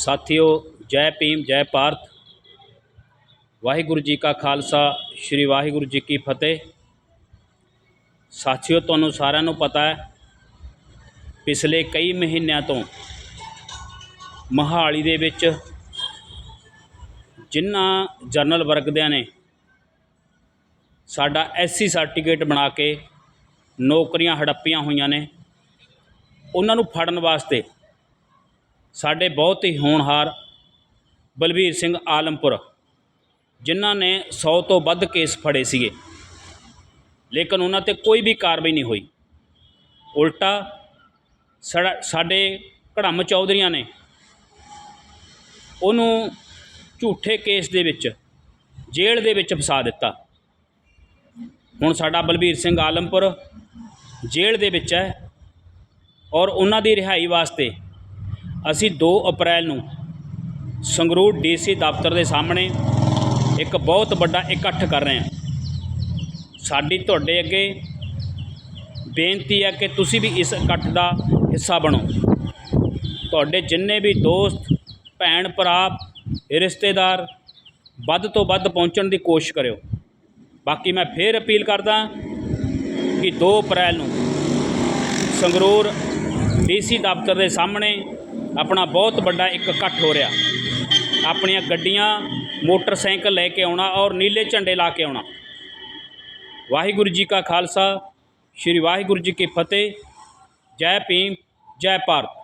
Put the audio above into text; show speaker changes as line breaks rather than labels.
ਸਾਥੀਓ, ਜੈ ਭੀਮ, ਜੈ ਭਾਰਤ ਵਾਹਿਗੁਰੂ ਜੀ ਕਾ ਖਾਲਸਾ, ਸ੍ਰੀ ਵਾਹਿਗੁਰੂ ਜੀ ਕੀ ਫਤਿਹ। ਸਾਥੀਓ, ਤੁਹਾਨੂੰ ਸਾਰਿਆਂ ਨੂੰ ਪਤਾ ਹੈ, ਪਿਛਲੇ ਕਈ ਮਹੀਨਿਆਂ ਤੋਂ ਮਹਾਲੀ ਦੇ ਵਿੱਚ ਜਿਨ੍ਹਾਂ ਜਰਨਲ ਵਰਗਦਿਆਂ ਨੇ ਸਾਡਾ ਐਸਸੀ ਸਰਟੀਫਿਕੇਟ ਬਣਾ ਕੇ ਨੌਕਰੀਆਂ ਹੜੱਪੀਆਂ ਹੋਈਆਂ ਨੇ, ਉਹਨਾਂ ਨੂੰ ਫੜਨ ਵਾਸਤੇ ਸਾਡੇ ਬਹੁਤ ਹੀ ਹੋਣਹਾਰ ਬਲਬੀਰ ਸਿੰਘ ਆਲਮਪੁਰ, ਜਿਨ੍ਹਾਂ ਨੇ 100 ਤੋਂ ਵੱਧ ਕੇਸ ਫੜੇ ਸੀਗੇ। ਲੇਕਿਨ ਉਹਨਾਂ ਤੇ ਕੋਈ ਵੀ ਕਾਰਵਾਈ ਨਹੀਂ ਹੋਈ। ਉਲਟਾ ਸਾਡਾ- ਸਾਡੇ ਘੜਮ ਚੌਧਰੀਆਂ ਨੇ ਉਹਨੂੰ ਝੂਠੇ ਕੇਸ ਦੇ ਵਿੱਚ, ਜੇਲ੍ਹ ਦੇ ਵਿੱਚ ਫਸਾ ਦਿੱਤਾ। ਹੁਣ ਸਾਡਾ ਬਲਬੀਰ ਸਿੰਘ ਆਲਮਪੁਰ ਜੇਲ੍ਹ ਦੇ ਵਿੱਚ ਹੈ ਔਰ ਉਹਨਾਂ ਦੀ ਰਿਹਾਈ ਵਾਸਤੇ ਅਸੀਂ 2 ਅਪ੍ਰੈਲ ਨੂੰ ਸੰਗਰੂਰ ਡੀਸੀ ਦਫ਼ਤਰ ਦੇ ਸਾਹਮਣੇ ਇੱਕ ਬਹੁਤ ਵੱਡਾ ਇਕੱਠ ਕਰ ਰਹੇ ਹਾਂ। ਸਾਡੀ ਤੁਹਾਡੇ ਅੱਗੇ ਬੇਨਤੀ ਹੈ ਕਿ ਤੁਸੀਂ ਵੀ ਇਸ ਇਕੱਠ ਦਾ ਹਿੱਸਾ ਬਣੋ। ਤੁਹਾਡੇ ਜਿੰਨੇ ਵੀ ਦੋਸਤ, ਭੈਣ ਭਰਾ, ਰਿਸ਼ਤੇਦਾਰ, ਵੱਧ ਤੋਂ ਵੱਧ ਪਹੁੰਚਣ ਦੀ ਕੋਸ਼ਿਸ਼ ਕਰਿਓ। ਬਾਕੀ ਮੈਂ ਫੇਰ ਅਪੀਲ ਕਰਦਾ ਕਿ 2 ਅਪ੍ਰੈਲ ਨੂੰ ਸੰਗਰੂਰ ਡੀਸੀ ਦਫ਼ਤਰ ਦੇ ਸਾਹਮਣੇ ਆਪਣਾ ਬਹੁਤ ਵੱਡਾ ਇੱਕ ਇਕੱਠ ਹੋ ਰਿਹਾ। ਆਪਣੀਆਂ ਗੱਡੀਆਂ, ਮੋਟਰਸਾਈਕਲ ਲੈ ਕੇ ਆਉਣਾ ਔਰ ਨੀਲੇ ਝੰਡੇ ਲਾ ਕੇ ਆਉਣਾ। ਵਾਹਿਗੁਰੂ ਜੀ ਕਾ ਖਾਲਸਾ, ਸ੍ਰੀ ਵਾਹਿਗੁਰੂ ਜੀ ਕੀ ਫਤਿਹ। ਜੈ ਭੀਮ, ਜੈ ਭਾਰਤ।